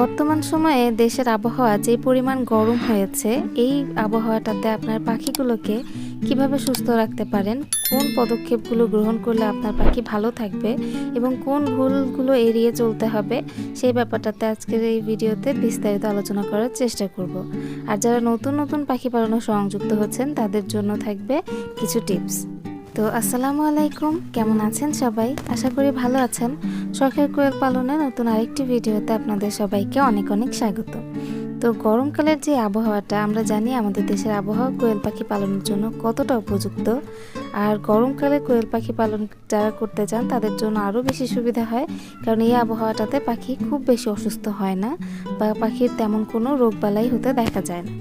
বর্তমান সময়ে দেশের আবহাওয়া যে পরিমাণ গরম হয়েছে, এই আবহাওয়াটাতে আপনার পাখিগুলোকে কীভাবে সুস্থ রাখতে পারেন? কোন পদক্ষেপগুলো গ্রহণ করলে আপনার পাখি ভালো থাকবে? এবং কোন ভুলগুলো এড়িয়ে চলতে হবে? সেই ব্যাপারটাতে আজকের এই ভিডিওতে বিস্তারিত আলোচনা করার চেষ্টা করব। আর যারা নতুন নতুন পাখি পালনে সংযুক্ত হচ্ছেন, তাদের জন্য থাকবে কিছু টিপস। তো আসসালামু আলাইকুম। কেমন আছেন সবাই? আশা করি ভালো আছেন। শখের কোয়েল পালনে নতুন আরেকটি ভিডিওতে আপনাদের সবাইকে অনেক অনেক স্বাগত। তো গরমকালের যে আবহাওয়াটা, আমরা জানি আমাদের দেশের আবহাওয়া কোয়েল পাখি পালনের জন্য কতটা উপযুক্ত। আর গরমকালে কোয়েল পাখি পালন যারা করতে চান, তাদের জন্য আরও বেশি সুবিধা হয়, কারণ এই আবহাওয়াটাতে পাখি খুব বেশি অসুস্থ হয় না বা পাখির তেমন কোনো রোগবালাই হতে দেখা যায় না।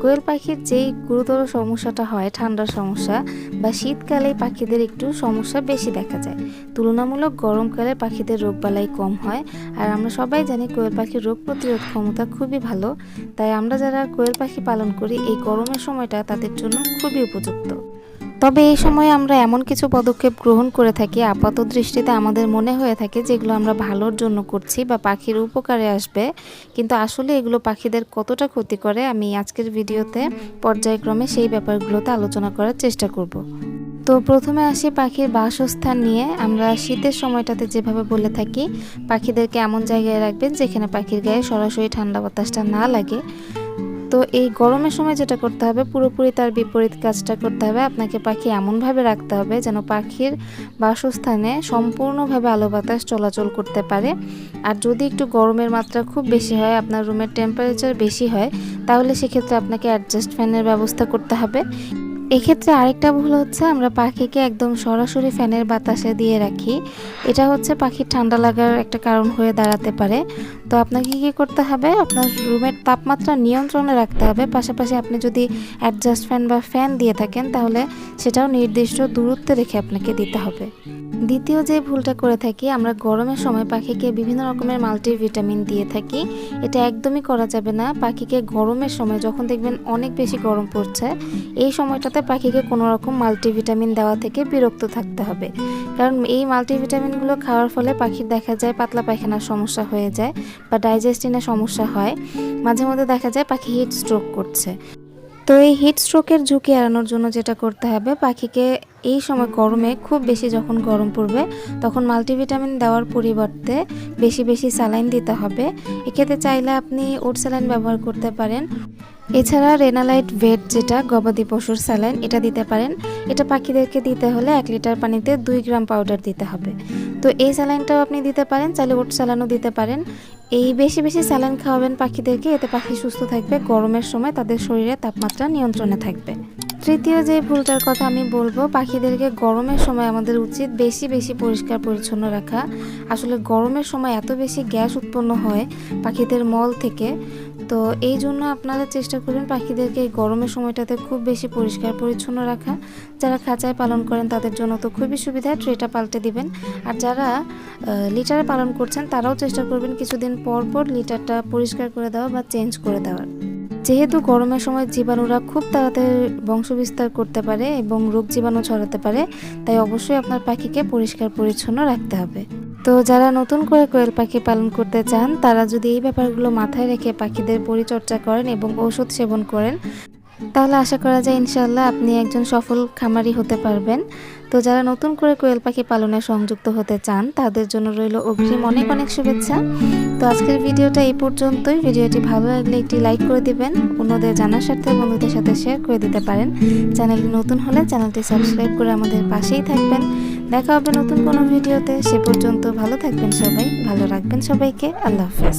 কোয়েল পাখির যেই গুরুতর সমস্যাটা হয়, ঠান্ডার সমস্যা বা শীতকালে পাখিদের একটু সমস্যা বেশি দেখা যায়। তুলনামূলক গরমকালে পাখিদের রোগবালাই কম হয়, আর আমরা সবাই জানি কোয়েল পাখির রোগ প্রতিরোধ ক্ষমতা খুবই ভালো, তাই আমরা যারা কোয়েল পাখি পালন করি, এই গরমের সময়টা তাদের জন্য খুবই উপযুক্ত। তবে এই সময় আমরা এমন কিছু পদক্ষেপ গ্রহণ করে থাকি, আপাত দৃষ্টিতে আমাদের মনে হয়ে থাকে যেগুলো আমরা ভালোর জন্য করছি বা পাখির উপকারে আসবে। কিন্তু আসলে এগুলো পাখিদের কতটা ক্ষতি করে, আমি আজকের ভিডিওতে পর্যায়ক্রমে সেই ব্যাপারগুলোতে আলোচনা করার চেষ্টা করব। তো প্রথমে আসি পাখির বাসস্থান নিয়ে। আমরা শীতের সময়টাতে যেভাবে বলে থাকি, পাখিদেরকে এমন জায়গায় রাখবেন যেখানে পাখির গায়ে সরাসরি ঠান্ডা বাতাসটা না লাগে। তো এই গরমের সময় যেটা করতে হবে, পুরোপুরি তার বিপরীত কাজটা করতে হবে। আপনাকে পাখি এমনভাবে রাখতে হবে যেন পাখির বাসস্থানে সম্পূর্ণভাবে আলো বাতাস চলাচল করতে পারে। আর যদি একটু গরমের মাত্রা খুব বেশি হয়, আপনার রুমের টেম্পারেচার বেশি হয়, তাহলে সেক্ষেত্রে আপনাকে অ্যাডজাস্ট ফ্যানের ব্যবস্থা করতে হবে। এক্ষেত্রে আরেকটা ভুল হচ্ছে, আমরা পাখিকে একদম সরাসরি ফ্যানের বাতাসে দিয়ে রাখি। এটা হচ্ছে পাখির ঠান্ডা লাগার একটা কারণ হয়ে দাঁড়াতে পারে। তো আপনাকে কী করতে হবে? আপনার রুমের তাপমাত্রা নিয়ন্ত্রণে রাখতে হবে। পাশাপাশি আপনি যদি অ্যাডজাস্ট ফ্যান বা ফ্যান দিয়ে থাকেন, তাহলে সেটাও নির্দিষ্ট দূরত্বে রেখে আপনাকে দিতে হবে। দ্বিতীয় যে ভুলটা করে থাকি, আমরা গরমের সময় পাখিকে বিভিন্ন রকমের মাল্টিভিটামিন দিয়ে থাকি। এটা একদমই করা যাবে না। পাখিকে গরমের সময় যখন দেখবেন অনেক বেশি গরম পড়ছে, এই সময়টাতে পাখিকে কোনো রকম মাল্টিভিটামিন দেওয়া থেকে বিরক্ত থাকতে হবে। কারণ এই মাল্টিভিটামিনগুলো খাওয়ার ফলে পাখির দেখা যায় পাতলা পায়খানার সমস্যা হয়ে যায় বা ডাইজেস্টিনের সমস্যা হয়। মাঝে মধ্যে দেখা যায় পাখি হিট স্ট্রোক করছে। তো এই হিট স্ট্রোকের ঝুঁকি এড়ানোর জন্য যেটা করতে হবে, পাখিকে এই সময় গরমে খুব বেশি যখন গরম পড়বে তখন মাল্টিভিটামিন দেওয়ার পরিবর্তে বেশি বেশি স্যালাইন দিতে হবে। এক্ষেত্রে চাইলে আপনি ওট স্যালাইন ব্যবহার করতে পারেন। এছাড়া রেনালাইট ভেট যেটা, গবাদি পশুর স্যালাইন, এটা দিতে পারেন। এটা পাখিদেরকে দিতে হলে এক লিটার পানিতে দুই গ্রাম পাউডার দিতে হবে। তো এই স্যালাইনটাও আপনি দিতে পারেন, চাইলে ওট স্যালাইনও দিতে পারেন। এই বেশি বেশি স্যালাইন খাওয়াবেন পাখিদেরকে, এতে পাখি সুস্থ থাকবে, গরমের সময় তাদের শরীরে তাপমাত্রা নিয়ন্ত্রণে থাকবে। তৃতীয় যে ভুলটার কথা আমি বলব, পাখিদেরকে গরমের সময় আমাদের উচিত বেশি বেশি পরিষ্কার পরিচ্ছন্ন রাখা। আসলে গরমের সময় এত বেশি গ্যাস উৎপন্ন হয় পাখিদের মল থেকে তো এই জন্য আপনারা চেষ্টা করবেন পাখিদেরকে এই গরমের সময়টাতে খুব বেশি পরিষ্কার পরিচ্ছন্ন রাখা। যারা খাঁচায় পালন করেন তাদের জন্য তো খুবই সুবিধা, ট্রেটা পাল্টে দিবেন। আর যারা লিটারে পালন করছেন তারাও চেষ্টা করবেন কিছুদিন পর পর লিটারটা পরিষ্কার করে দেওয়া বা চেঞ্জ করে দেওয়ার। যেহেতু গরমের সময় জীবাণুরা খুব তাড়াতাড়ি বংশবিস্তার করতে পারে এবং রোগ জীবাণু ছড়াতে পারে, তাই অবশ্যই আপনার পাখিকে পরিষ্কার পরিচ্ছন্ন রাখতে হবে। তো যারা নতুন করে কোয়েল পাখি পালন করতে চান, তারা যদি এই ব্যাপারগুলো মাথায় রেখে পাখিদের পরিচর্যা করেন এবং ঔষধ সেবন করেন তাহলে আশা করা যায় ইনশাল্লাহ আপনি একজন সফল খামারি হতে পারবেন। তো যারা নতুন করে কোয়েল পাখি পালনে সংযুক্ত হতে চান, তাদের জন্য রইল অগ্রিম অনেক অনেক শুভেচ্ছা। তো আজকের ভিডিওটা এই পর্যন্তই। ভিডিওটি ভালো লাগলে একটি লাইক করে দিবেন, অন্যদের জানার সাথে বন্ধুদের সাথে শেয়ার করে দিতে পারেন। চ্যানেলটি নতুন হলে চ্যানেলটি সাবস্ক্রাইব করে আমাদের পাশেই থাকবেন। দেখা হবে নতুন কোনো ভিডিওতে। সে পর্যন্ত ভালো থাকবেন সবাই, ভালো রাখবেন সবাইকে। আল্লাহ হাফেজ।